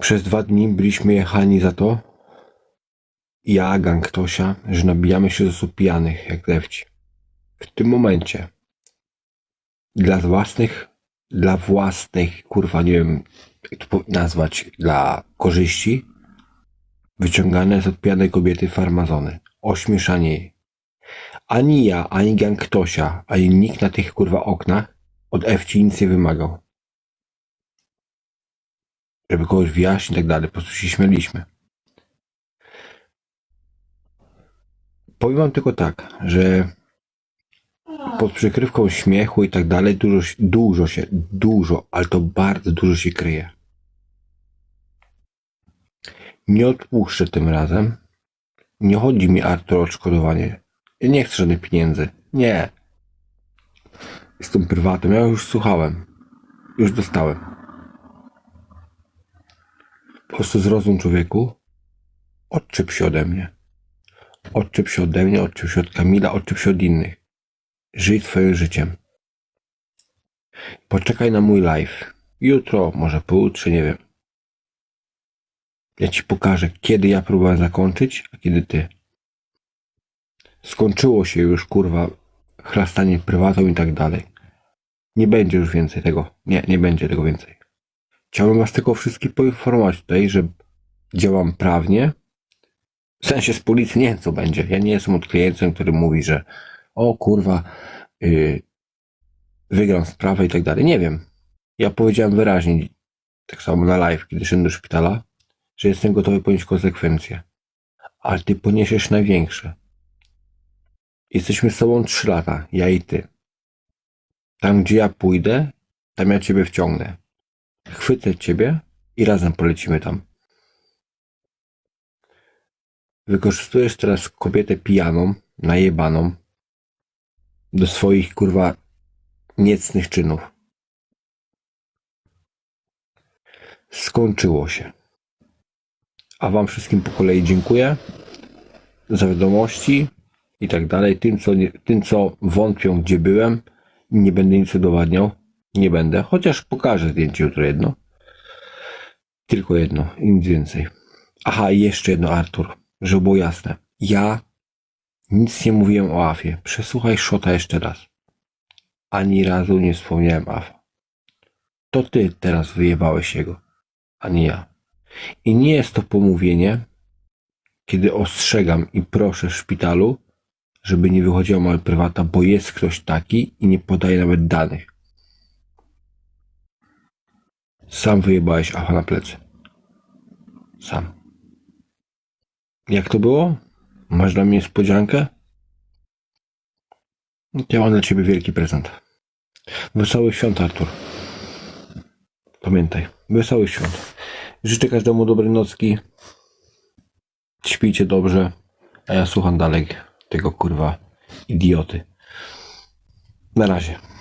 Przez dwa dni byliśmy jechani za to, ja, gang Tosia, że nabijamy się z osób pijanych, jak lewci. W tym momencie dla własnych, dla własnych, kurwa, nie wiem, jak to nazwać, dla korzyści, wyciągane z od pijanej kobiety farmazony. Ośmieszanie jej. Ani ja, ani gang Tosia, ani nikt na tych kurwa oknach od Ewci nic nie wymagał. Żeby kogoś wyjaśnić i tak dalej. Po prostu się śmieliśmy. Powiem wam tylko tak, że pod przykrywką śmiechu i tak dalej dużo, dużo się, dużo, ale to bardzo dużo się kryje. Nie odpuszczę tym razem. Nie chodzi mi Artur o odszkodowanie. Nie chcę żadnych pieniędzy. Nie. Jestem prywatnym. Ja już słuchałem. Już dostałem. Po prostu zrozum człowieku. Odczep się ode mnie. Odczep się ode mnie, odczep się od Kamila, odczep się od innych. Żyj swoim życiem. Poczekaj na mój live. Jutro, może pojutrze, nie wiem. Ja ci pokażę, kiedy ja próbowałem zakończyć, a kiedy ty. Skończyło się już, kurwa, chlastanie prywatą i tak dalej. Nie będzie już więcej tego. Nie, nie będzie tego więcej. Chciałbym was tylko wszystkich poinformować tutaj, że działam prawnie. W sensie z policji nie wiem, co będzie. Ja nie jestem odklieńcem, który mówi, że o kurwa, yy, wygram sprawę i tak dalej. Nie wiem. Ja powiedziałem wyraźnie, tak samo na live, kiedy szedłem do szpitala, że jestem gotowy ponieść konsekwencje. Ale ty poniesiesz największe. Jesteśmy z sobą trzy lata, ja i ty. Tam, gdzie ja pójdę, tam ja ciebie wciągnę. Chwycę ciebie i razem polecimy tam. Wykorzystujesz teraz kobietę pijaną, najebaną do swoich kurwa niecnych czynów. Skończyło się. A wam wszystkim po kolei dziękuję za wiadomości i tak dalej. Tym, co, tym, co wątpią, gdzie byłem, nie będę nic udowadniał. Nie będę, chociaż pokażę zdjęcie jutro jedno. Tylko jedno nic więcej. Aha, i jeszcze jedno, Artur, żeby było jasne. Ja nic nie mówiłem o Afie. Przesłuchaj Szota jeszcze raz. Ani razu nie wspomniałem Afa. To ty teraz wyjebałeś jego, a nie ja. I nie jest to pomówienie, kiedy ostrzegam i proszę w szpitalu, żeby nie wychodziła moja prywata, bo jest ktoś taki i nie podaje nawet danych. Sam wyjebałeś Afa na plecy. Sam. Jak to było? Masz dla mnie niespodziankę? Ja mam dla ciebie wielki prezent. Wesołych świąt, Artur. Pamiętaj, wesołych świąt. Życzę każdemu dobrej nocki. Śpijcie dobrze, a ja słucham dalej tego kurwa idioty. Na razie.